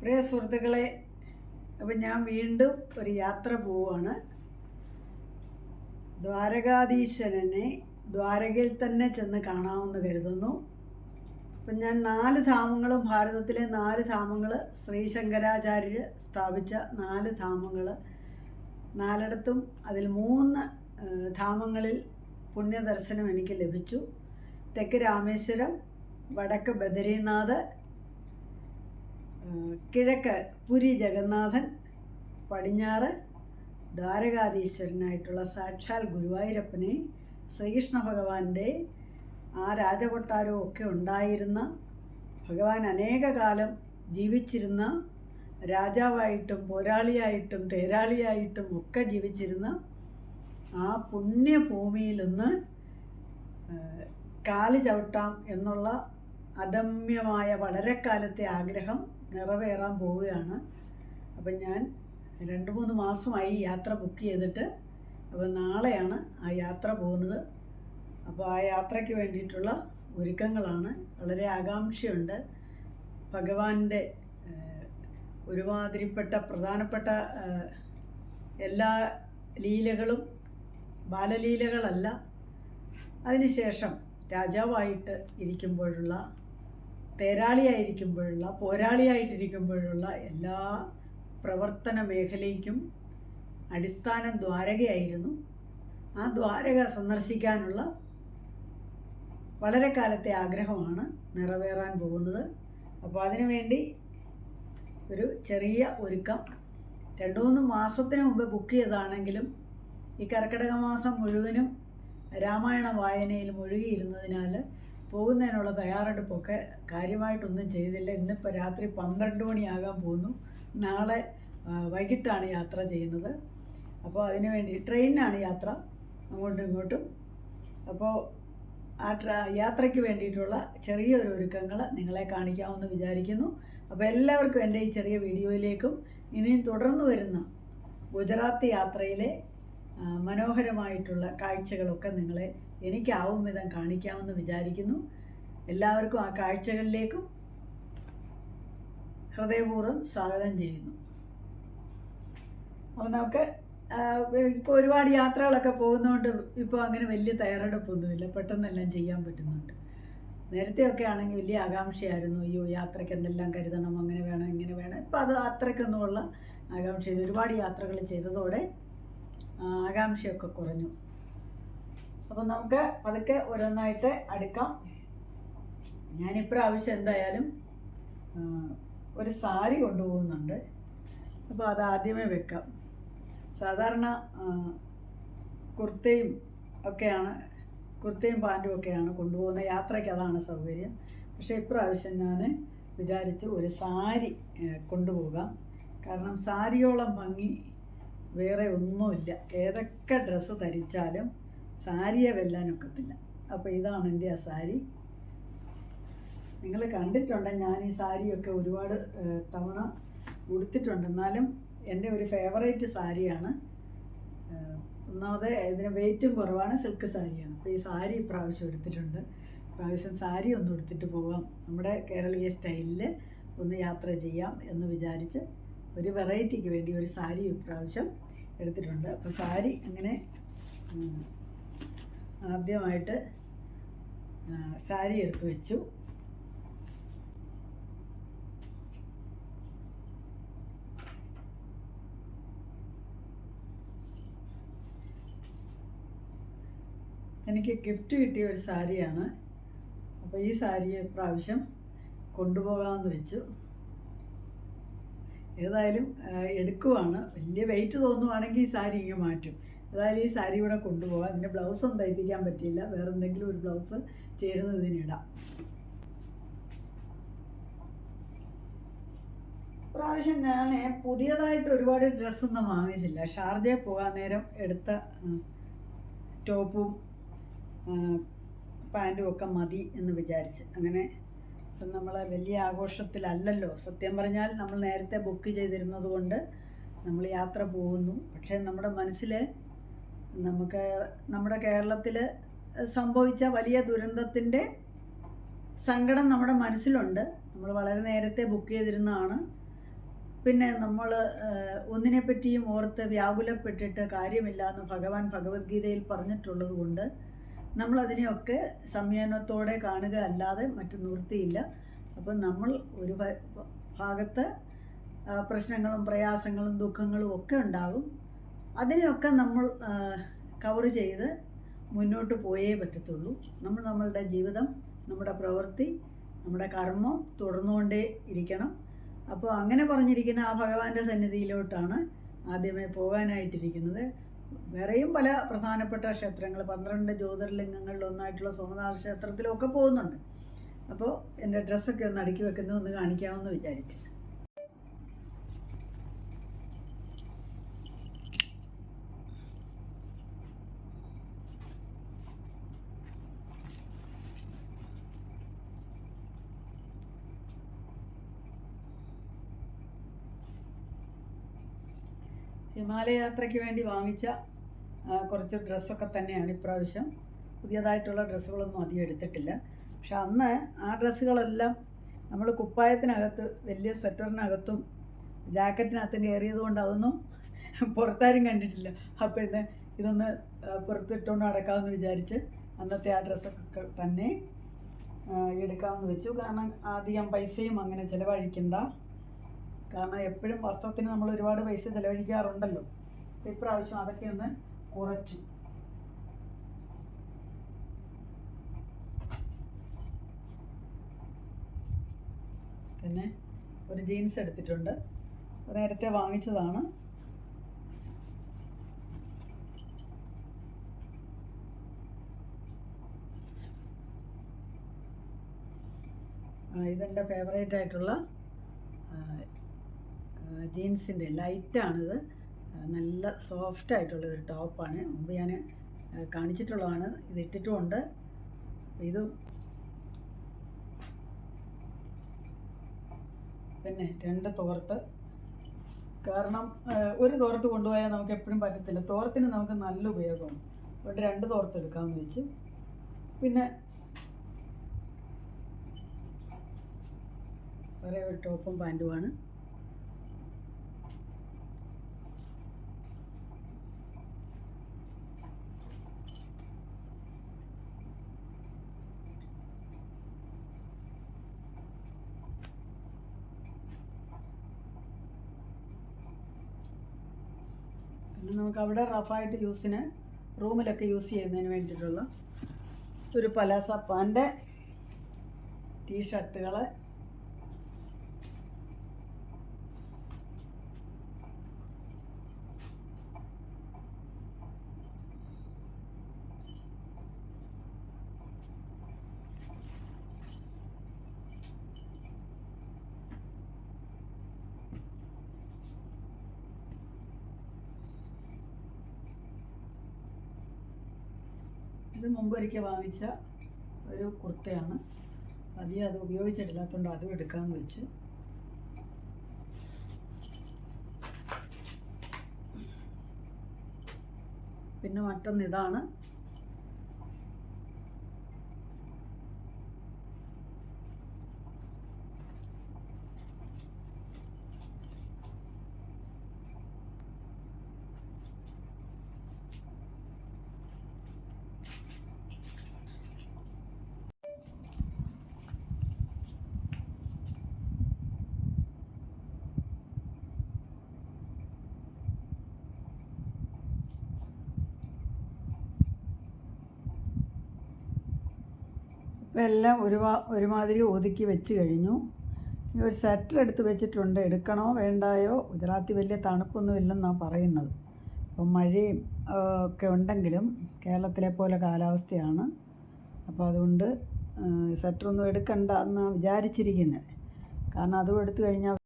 പ്രിയ സുഹൃത്തുക്കളെ അപ്പം ഞാൻ വീണ്ടും ഒരു യാത്ര പോവുകയാണ്. ദ്വാരകാധീശ്വരനെ ദ്വാരകയിൽ തന്നെ ചെന്ന് കാണാമെന്ന് കരുതുന്നു. അപ്പം ഞാൻ നാല് ധാമങ്ങളും ഭാരതത്തിലെ നാല് ധാമങ്ങൾ ശ്രീ ശങ്കരാചാര്യർ സ്ഥാപിച്ച നാല് ധാമങ്ങൾ നാലിടത്തും അതിൽ മൂന്ന് ധാമങ്ങളിൽ പുണ്യദർശനം എനിക്ക് ലഭിച്ചു. തെക്ക് രാമേശ്വരം വടക്ക് ബദരീനാഥ് കിഴക്ക് പുരി ജഗന്നാഥൻ പടിഞ്ഞാറ് ദ്വാരകാധീശ്വരനായിട്ടുള്ള സാക്ഷാൽ ഗുരുവായൂരപ്പനെ ശ്രീകൃഷ്ണ ഭഗവാന്റെ ആ രാജകൊട്ടാരവും ഒക്കെ ഉണ്ടായിരുന്ന ഭഗവാൻ അനേക കാലം ജീവിച്ചിരുന്ന രാജാവായിട്ടും പോരാളിയായിട്ടും തേരാളിയായിട്ടും ഒക്കെ ജീവിച്ചിരുന്ന ആ പുണ്യഭൂമിയിലൊന്ന് കാൽ ചവിട്ടാം എന്നുള്ള അദമ്യമായ വളരെ കാലത്തെ ആഗ്രഹം നിറവേറാൻ പോവുകയാണ്. അപ്പം ഞാൻ രണ്ട് മൂന്ന് മാസമായി യാത്ര ബുക്ക് ചെയ്തിട്ട് അപ്പോൾ നാളെയാണ് ആ യാത്ര പോകുന്നത്. അപ്പോൾ ആ യാത്രയ്ക്ക് വേണ്ടിയിട്ടുള്ള ഒരുക്കങ്ങളാണ്. വളരെ ആകാംക്ഷയുണ്ട്. ഭഗവാന്റെ ഒരുമാതിരിപ്പെട്ട പ്രധാനപ്പെട്ട എല്ലാ ലീലകളും ബാലലീലകളല്ല. അതിനുശേഷം രാജാവായിട്ട് ഇരിക്കുമ്പോഴുള്ള തേരാളിയായിരിക്കുമ്പോഴുള്ള പോരാളിയായിട്ടിരിക്കുമ്പോഴുള്ള എല്ലാ പ്രവർത്തന മേഖലയ്ക്കും അടിസ്ഥാനം ദ്വാരകയായിരുന്നു. ആ ദ്വാരക സന്ദർശിക്കാനുള്ള വളരെ കാലത്തെ ആഗ്രഹമാണ് നിറവേറാൻ പോകുന്നത്. അപ്പോൾ അതിനുവേണ്ടി ഒരു ചെറിയ ഒരുക്കം. രണ്ട് മൂന്ന് മാസത്തിന് മുമ്പ് ബുക്ക് ചെയ്താണെങ്കിലും ഈ കർക്കിടക മാസം മുഴുവനും രാമായണ വായനയിൽ മുഴുകിയിരുന്നതിനാൽ പോകുന്നതിനുള്ള തയ്യാറെടുപ്പൊക്കെ കാര്യമായിട്ടൊന്നും ചെയ്തില്ല. ഇന്നിപ്പോൾ രാത്രി പന്ത്രണ്ട് മണിയാകാൻ പോകുന്നു. നാളെ വൈകിട്ടാണ് യാത്ര ചെയ്യുന്നത്. അപ്പോൾ അതിനു വേണ്ടി ട്രെയിനിനാണ് യാത്ര. അങ്ങോട്ടും ഇങ്ങോട്ടും. അപ്പോൾ ആ ട്ര യാത്രയ്ക്ക് വേണ്ടിയിട്ടുള്ള ചെറിയൊരു ഒരുക്കങ്ങൾ നിങ്ങളെ കാണിക്കാമെന്ന് വിചാരിക്കുന്നു. അപ്പോൾ എല്ലാവർക്കും എന്റെ ഈ ചെറിയ വീഡിയോയിലേക്കും ഇനിയും തുടർന്ന് വരുന്ന ഗുജറാത്ത് യാത്രയിലെ മനോഹരമായിട്ടുള്ള കാഴ്ചകളൊക്കെ നിങ്ങളെ എനിക്കാവും വിധം കാണിക്കാമെന്ന് വിചാരിക്കുന്നു. എല്ലാവർക്കും ആ കാഴ്ചകളിലേക്കും ഹൃദയപൂർവം സ്വാഗതം ചെയ്യുന്നു. അപ്പോൾ നമുക്ക് ഇപ്പോൾ ഒരുപാട് യാത്രകളൊക്കെ പോകുന്നതുകൊണ്ട് ഇപ്പോൾ അങ്ങനെ വലിയ തയ്യാറെടുപ്പൊന്നുമില്ല. പെട്ടെന്നെല്ലാം ചെയ്യാൻ പറ്റുന്നുണ്ട്. നേരത്തെയൊക്കെ ആണെങ്കിൽ വലിയ ആകാംക്ഷയായിരുന്നു. അയ്യോ യാത്രയ്ക്ക് എന്തെല്ലാം കരുതണം? അങ്ങനെ വേണം ഇങ്ങനെ വേണം. ഇപ്പം അത് അത്രയ്ക്കൊന്നുമുള്ള ആകാംക്ഷയിൽ ഒരുപാട് യാത്രകൾ ചെയ്തതോടെ ആകാംക്ഷയൊക്കെ കുറഞ്ഞു. അപ്പം നമുക്ക് പതുക്കെ ഓരോന്നായിട്ട് അടുക്കാം. ഞാനിപ്രാവശ്യം എന്തായാലും ഒരു സാരി കൊണ്ടുപോകുന്നുണ്ട്. അപ്പോൾ അത് ആദ്യമേ വെക്കാം. സാധാരണ കുർത്തയും ഒക്കെയാണ് കുർത്തയും പാന്റും ഒക്കെയാണ് കൊണ്ടുപോകുന്നത് യാത്രയ്ക്ക് അതാണ് സൗകര്യം. പക്ഷേ ഇപ്രാവശ്യം ഞാൻ വിചാരിച്ചു ഒരു സാരി കൊണ്ടുപോകാം. കാരണം സാരിയോളം ഭംഗി വേറെ ഒന്നുമില്ല. ഏതൊക്കെ ഡ്രസ്സ് ധരിച്ചാലും സാരിയെ വെല്ലാനൊക്കത്തില്ല അപ്പോൾ ഇതാണ് എന്റെ ആ സാരി. നിങ്ങൾ കണ്ടിട്ടുണ്ട് ഞാൻ ഈ സാരിയൊക്കെ ഒരുപാട് തവണ ഉടുത്തിട്ടുണ്ട്. എന്നാലും എന്റെ ഒരു ഫേവറേറ്റ് സാരിയാണ്. ഒന്നാമത് ഇതിന് വെയിറ്റും കുറവാണ് സിൽക്ക് സാരിയാണ്. അപ്പോൾ ഈ സാരി ഇപ്രാവശ്യം എടുത്തിട്ടുണ്ട്. ഇപ്രാവശ്യം സാരി ഒന്ന് എടുത്തിട്ട് പോകാം നമ്മുടെ കേരളീയ സ്റ്റൈലിൽ ഒന്ന് യാത്ര ചെയ്യാം എന്ന് വിചാരിച്ച് ഒരു വെറൈറ്റിക്ക് വേണ്ടി ഒരു സാരി ഇപ്രാവശ്യം എടുത്തിട്ടുണ്ട്. അപ്പോൾ സാരി അങ്ങനെ ആദ്യമായിട്ട് സാരി എടുത്തു വെച്ചു. എനിക്ക് ഗിഫ്റ്റ് കിട്ടിയ ഒരു സാരിയാണ്. അപ്പോൾ ഈ സാരി പ്രാവശ്യം കൊണ്ടുപോകാമെന്ന് വെച്ചു. ഏതായാലും എടുക്കുവാണ്. വലിയ വെയിറ്റ് തോന്നുവാണെങ്കിൽ ഈ സാരി ഇങ്ങ് മാറ്റും. ഏതായാലും ഈ സാരി ഇവിടെ കൊണ്ടുപോകാം അതിന്റെ ബ്ലൗസൊന്നും തയ്പ്പിക്കാൻ പറ്റിയില്ല. വേറെ എന്തെങ്കിലും ഒരു ബ്ലൗസ് ചേരുന്നതിനിടാം പ്രാവശ്യം ഞാൻ പുതിയതായിട്ട് ഒരുപാട് ഡ്രസ്സൊന്നും വാങ്ങിച്ചില്ല ഷാർജയിൽ പോകാൻ നേരം എടുത്ത ടോപ്പും പാന്റും ഒക്കെ മതി എന്ന് വിചാരിച്ച്. അങ്ങനെ ഇപ്പം നമ്മൾ വലിയ ആഘോഷത്തിലല്ലല്ലോ. സത്യം പറഞ്ഞാൽ നമ്മൾ നേരത്തെ ബുക്ക് ചെയ്തിരുന്നത് കൊണ്ട് നമ്മൾ യാത്ര പോകുന്നു. പക്ഷേ നമ്മുടെ മനസ്സിൽ നമുക്ക് നമ്മുടെ കേരളത്തിൽ സംഭവിച്ച വലിയ ദുരന്തത്തിന്റെ സങ്കടം നമ്മുടെ മനസ്സിലുണ്ട്. നമ്മൾ വളരെ നേരത്തെ ബുക്ക് ചെയ്തിരുന്നതാണ്. പിന്നെ നമ്മൾ ഒന്നിനെപ്പറ്റിയും ഓർത്ത് വ്യാകുലപ്പെട്ടിട്ട് കാര്യമില്ല എന്ന് ഭഗവാൻ ഭഗവത്ഗീതയിൽ പറഞ്ഞിട്ടുള്ളത് കൊണ്ട് നമ്മളതിനെയൊക്കെ സംയമനത്തോടെ കാണുക അല്ലാതെ മറ്റു നിവൃത്തിയില്ല. അപ്പം നമ്മൾ ഒരു ഭാഗത്ത് പ്രശ്നങ്ങളും പ്രയാസങ്ങളും ദുഃഖങ്ങളും ഒക്കെ ഉണ്ടാകും. അതിനെയൊക്കെ നമ്മൾ കവർ ചെയ്ത് മുന്നോട്ട് പോയേ പറ്റത്തുള്ളൂ. നമ്മൾ നമ്മളുടെ ജീവിതം നമ്മുടെ പ്രവൃത്തി നമ്മുടെ കർമ്മം തുടർന്നുകൊണ്ടേ ഇരിക്കണം. അപ്പോൾ അങ്ങനെ പറഞ്ഞിരിക്കുന്ന ആ ഭഗവാന്റെ സന്നിധിയിലോട്ടാണ് ആദ്യമേ പോകാനായിട്ടിരിക്കുന്നത്. വേറെയും പല പ്രധാനപ്പെട്ട ക്ഷേത്രങ്ങൾ പന്ത്രണ്ട് ജ്യോതിർലിംഗങ്ങളിൽ ഒന്നായിട്ടുള്ള സോമനാഥ ക്ഷേത്രത്തിലൊക്കെ പോകുന്നുണ്ട്. അപ്പോൾ എന്റെ ഡ്രസ്സൊക്കെ ഒന്ന് അടുക്കി വെക്കുന്നത് ഒന്ന് കാണിക്കാമെന്ന് വിചാരിച്ചു ഹിമാലയ യാത്രയ്ക്ക് വേണ്ടി വാങ്ങിച്ച കുറച്ച് ഡ്രസ്സൊക്കെ തന്നെയാണ് ഇപ്രാവശ്യം. പുതിയതായിട്ടുള്ള ഡ്രസ്സുകളൊന്നും അധികം എടുത്തിട്ടില്ല. പക്ഷെ അന്ന് ആ ഡ്രസ്സുകളെല്ലാം നമ്മൾ കുപ്പായത്തിനകത്ത് വലിയ സ്വെറ്ററിനകത്തും ജാക്കറ്റിനകത്തും കയറിയത് കൊണ്ട് അതൊന്നും പുറത്താരും കണ്ടിട്ടില്ല. അപ്പോൾ ഇന്ന് ഇതൊന്ന് പുറത്തിട്ടുകൊണ്ട് നടക്കാമെന്ന് വിചാരിച്ച് അന്നത്തെ ആ ഡ്രസ്സൊക്കെ തന്നെ എടുക്കാമെന്ന് വെച്ചു. കാരണം അധികം പൈസയും അങ്ങനെ ചിലവഴിക്കണ്ട. കാരണം എപ്പോഴും വസ്ത്രത്തിന് നമ്മൾ ഒരുപാട് പൈസ ചിലവഴിക്കാറുണ്ടല്ലോ. ഇപ്രാവശ്യം അതൊക്കെ ഒന്ന് കുറച്ചു. പിന്നെ ഒരു ജീൻസ് എടുത്തിട്ടുണ്ട്. നേരത്തെ വാങ്ങിച്ചതാണ്. ഇതെന്റെ ഫേവറേറ്റ് ആയിട്ടുള്ള ജീൻസിന്റെ ലൈറ്റാണിത്. നല്ല സോഫ്റ്റ് ആയിട്ടുള്ള ഒരു ടോപ്പാണ്. മുമ്പ് ഞാൻ കാണിച്ചിട്ടുള്ളതാണ്. ഇത് ഇട്ടിട്ടുമുണ്ട് ഇത്. പിന്നെ രണ്ട് തോർത്ത്. കാരണം ഒരു തോർത്ത് കൊണ്ടുപോയാൽ നമുക്ക് എപ്പോഴും പറ്റത്തില്ല. തോർത്തിന് നമുക്ക് നല്ല ഉപയോഗമാണ് അതുകൊണ്ട് രണ്ട് തോർത്ത് എടുക്കാമെന്ന് വെച്ച്. പിന്നെ ഒരേ ടോപ്പും പാന്റുമാണ്. പിന്നെ നമുക്ക് അവിടെ റഫായിട്ട് യൂസിന് റൂമിലൊക്കെ യൂസ് ചെയ്യുന്നതിന് വേണ്ടിയിട്ടുള്ള ഒരു പലാസ പാന്റെ ടീഷർട്ടുകൾ ഇത് മുമ്പ് ഒരിക്കൽ വാങ്ങിച്ച ഒരു കുർത്തയാണ്. അധികം അത് ഉപയോഗിച്ചിട്ടില്ലാത്തതുകൊണ്ട് അതും എടുക്കാൻ വെച്ച്. പിന്നെ മറ്റൊന്ന് ഇതാണ്. ഇപ്പം എല്ലാം ഒരു ഒരുമാതിരി ഒതുക്കി വെച്ച് കഴിഞ്ഞു. ഇനി ഒരു സ്വെറ്റർ എടുത്ത് വെച്ചിട്ടുണ്ട്. എടുക്കണോ വേണ്ടായോ? ഗുജറാത്തിൽ വലിയ തണുപ്പൊന്നും ഇല്ലെന്നാണ് പറയുന്നത്. അപ്പം മഴയും ഒക്കെ ഉണ്ടെങ്കിലും കേരളത്തിലെ പോലെ കാലാവസ്ഥയാണ്. അപ്പോൾ അതുകൊണ്ട് സ്വെറ്ററൊന്നും എടുക്കണ്ട എന്നാണ് വിചാരിച്ചിരിക്കുന്നത്. കാരണം അതും എടുത്തു കഴിഞ്ഞാൽ